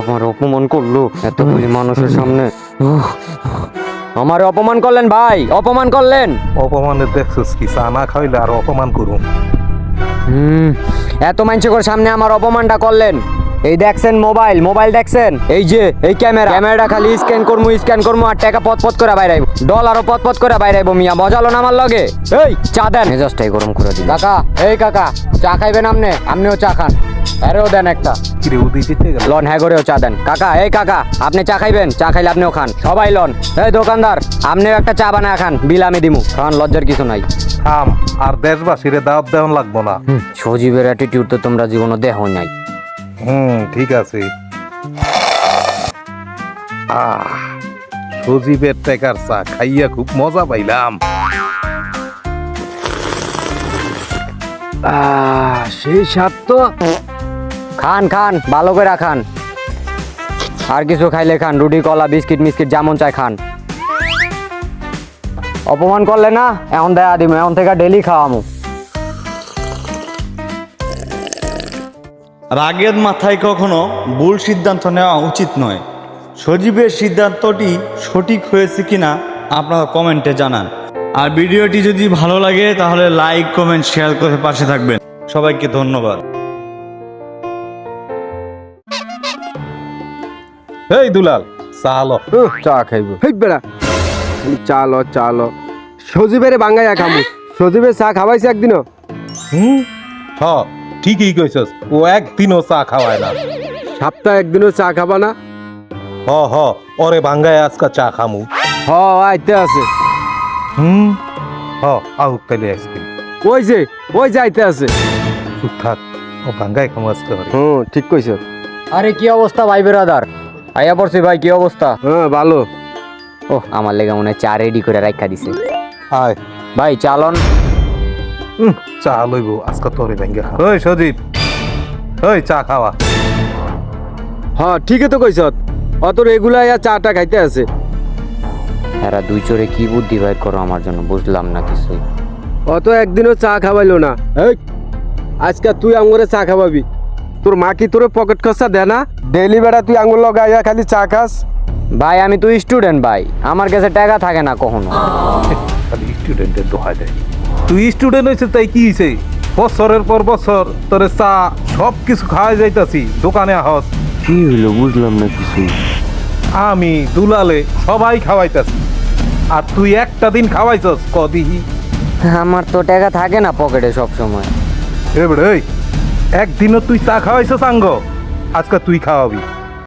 আমার অপমান করল এতগুলি মানুষের সামনে। আমার অপমান করলেন ভাই অপমান করলেন। অপমানে দেখছিস কি চা না খাইলে আর অপমান করুম। হুম এত মানুষের সামনে আমার অপমানটা করলেন। এই দেখছেন মোবাইল মোবাইল দেখছেন? এই যে এই ক্যামেরা। ক্যামেরাটা খালি স্ক্যান করমু স্ক্যান করমু আর টাকা পথ পথ করে বাইরাইব। ডলারও পথ পথ করে বাইরাইব মিয়া মজালো না আমার লগে? এই চা দেন। মেজাজটাই গরম করে দিন কাকা এই কাকা চা খাইবেন আপনি আপনিও চা খান। আরেও দেন একটা। কিরে উদি জিতে গেল? লন হ্যাঁ করেও চা দেন। কাকা এই কাকা আপনি চা খাইবেন? চা খাইলে আপনিও খান। সবাই লন। এই দোকানদার আপনিও একটা চা বানায় খান। বিল আমি দিমু। খান লজ্জার কিছু নাই। থাম আর দেশবাসীরে দাওয়াত দেওয়ান লাগবো না। সজীবের অ্যাটিটিউড তো তোমরা জীবনে দেহ নাই। হুম ঠিক আছে। আহ সজীবের টেকার চা খাইয়া খুব মজা পাইলাম। সেই স্বাদ তো। খান খান, ভালো করে খান। আর কিছু খাইলে খান, রুটি, কলা, বিস্কিট, মিস্কিট, যেমন চাই খান। অপমান করলে না, এখন দেয়া দিমু, এখন থেকে ডেলি খাওয়ামু। রাগের মাথায় কখনো ভুল সিদ্ধান্ত নেওয়া উচিত নয়। সজীবের সিদ্ধান্তটি সঠিক হয়েছে কিনা আপনারা কমেন্টে জানান। আর ভিডিওটি যদি ভালো লাগে, তাহলে লাইক কমেন্ট শেয়ার করে পাশে থাকবেন। সবাইকে ধন্যবাদ। এই দুলাল চা লো। উহ, চা খাইব। হেই বেড়া খালি চা ল চা ল। সজীবের বাঙ্গাইয়া খামু সজীবের চা খাওয়াইছে একদিনও। হুম? হ ঠিকই কইছস ও একদিনও চা খাওয়ায় না। সপ্তাহে একদিনও চা খাবা না? হ হ ওরে ভাঙ্গায় আজকা চা খামু। হ আইতে আছে। হুম? হ আউ তাইলে আইসক্রিম। ওই যে ওই যে আইতে আছে। চুপ থাক ও ভাঙ্গায় খামু আজকে হুম ঠিক কইছ। আরে কি অবস্থা ভাই বেরাদার? আইয়া পড়ছি ভাই কি অবস্থা? হ্যাঁ ভালো। ও আমার লেগে মনে হয় চা রেডি করে রাখা দিছে। আয় ভাই চালন হুম, চা লইব আজকে তোরে ভাঙ্গা খা ওই সজীব ওই চা খাওয়া। হ্যাঁ ঠিকই তো কইছ। অত রেগুলার ইয়া চাটা খাইতে আছে। এরা দুই চোরে কি বুদ্ধি বাইর করো আমার জন্য বুঝলাম না কিছুই। অত একদিনও চা খাওয়াইলো না। এই। আজকে তুই আঙুরে চা খাওয়াবি। তোর মা কি তোর পকেট খরচা দে না? ডেলি বেড়া তুই আঙুর লগাইয়া খালি চা খাস। ভাই আমি তো স্টুডেন্ট ভাই। আমার কাছে টাকা থাকে না কখনো। খালি স্টুডেন্টের দোহাই দেয়। তুই স্টুডেন্ট হয়েছে তাই কি হয়েছে বছরের পর বছর তোরে চা সব কিছু খাওয়া যাইতাছি দোকানে আহস। কি হইল বুঝলাম না কিছুই। আমি দুলালে সবাই খাওয়াইতাছি। আর তুই একটা দিন খাওয়াইছস কদিহি? আমার তো টাকা থাকে না পকেটে সব সময় এবারে একদিনও তুই চা খাওয়াইছো সাঙ্গ? আজকে তুই খাওয়াবি।